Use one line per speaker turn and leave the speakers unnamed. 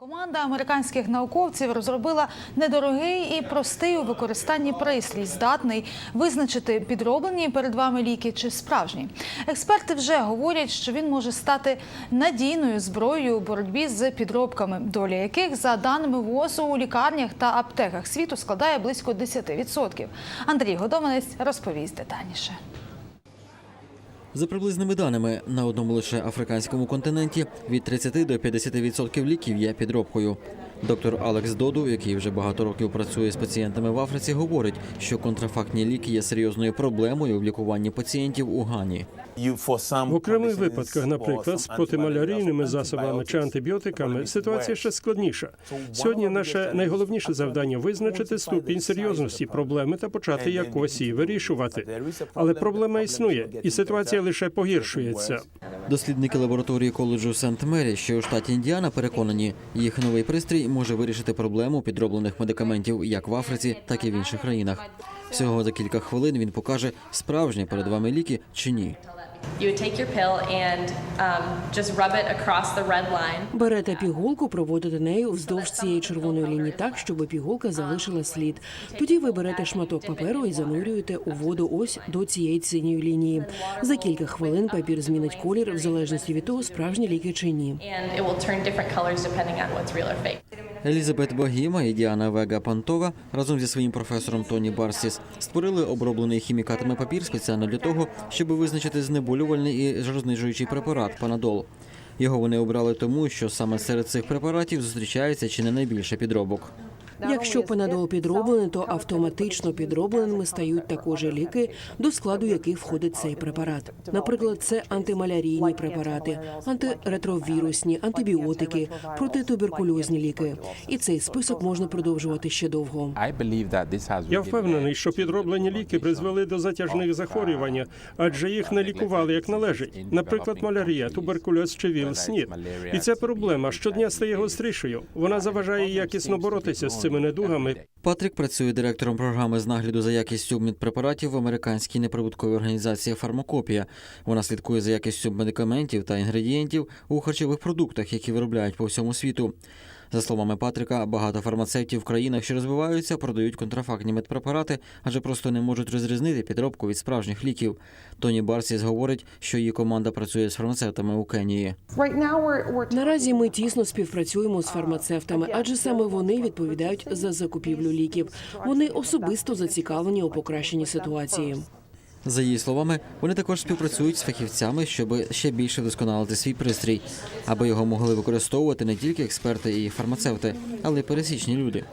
Команда американських науковців розробила недорогий і простий у використанні пристрій, здатний визначити підроблені перед вами ліки чи справжні. Експерти вже говорять, що він може стати надійною зброєю у боротьбі з підробками, доля яких, за даними ВОЗу, у лікарнях та аптеках світу складає близько 10%. Андрій Годованець розповість детальніше.
За приблизними даними, на одному лише африканському континенті від 30 до 50% ліків є підробкою. Доктор Алекс Доду, який вже багато років працює з пацієнтами в Африці, говорить, що контрафактні ліки є серйозною проблемою в лікуванні пацієнтів у Гані.
В окремих випадках, наприклад, з протималярійними засобами чи антибіотиками, ситуація ще складніша. Сьогодні наше найголовніше завдання визначити ступінь серйозності проблеми та почати якось її вирішувати. Але проблема існує, і ситуація лише погіршується.
Дослідники лабораторії коледжу Сент Мері, що у штаті Індіана, переконані, їх новий пристрій може вирішити проблему підроблених медикаментів як в Африці, так і в інших країнах. Всього за кілька хвилин він покаже, справжні перед вами ліки чи ні.
Um.
Берете пігулку, проводите нею вздовж цієї червоної лінії так, щоб пігулка залишила слід. Тоді ви берете шматок паперу і занурюєте у воду ось до цієї синьої лінії. За кілька хвилин папір змінить колір в залежності від того, справжні ліки чи ні.
Елізабет Багіма і Діана Вега Пантова разом зі своїм професором Тоні Барсіс створили оброблений хімікатами папір спеціально для того, щоб визначити знеболювальний і жарознижуючий препарат Панадол. Його вони обрали тому, що саме серед цих препаратів зустрічається чи не найбільше підробок.
Якщо панадол підроблений, то автоматично підробленими стають також ліки, до складу яких входить цей препарат. Наприклад, це антималярійні препарати, антиретровірусні, антибіотики, протитуберкульозні ліки. І цей список можна продовжувати ще довго.
Я впевнений, що підроблені ліки призвели до затяжних захворювань, адже їх не лікували як належить. Наприклад, малярія, туберкульоз чи ВІЛ-СНІД. І ця проблема щодня стає гострішою. Вона заважає якісно боротися з цими недугами.
Патрік працює директором програми з нагляду за якістю медпрепаратів в американській неприбутковій організації Фармакопія. Вона слідкує за якістю медикаментів та інгредієнтів у харчових продуктах, які виробляють по всьому світу. За словами Патрика, багато фармацевтів в країнах, що розвиваються, продають контрафактні медпрепарати, адже просто не можуть розрізнити підробку від справжніх ліків. Тоні Барсіс говорить, що її команда працює з фармацевтами у Кенії.
Наразі ми тісно співпрацюємо з фармацевтами, адже саме вони відповідають за закупівлю ліків. Вони особисто зацікавлені у покращенні ситуації.
За її словами, вони також співпрацюють з фахівцями, щоб ще більше вдосконалити свій пристрій, аби його могли використовувати не тільки експерти і фармацевти, але й пересічні люди.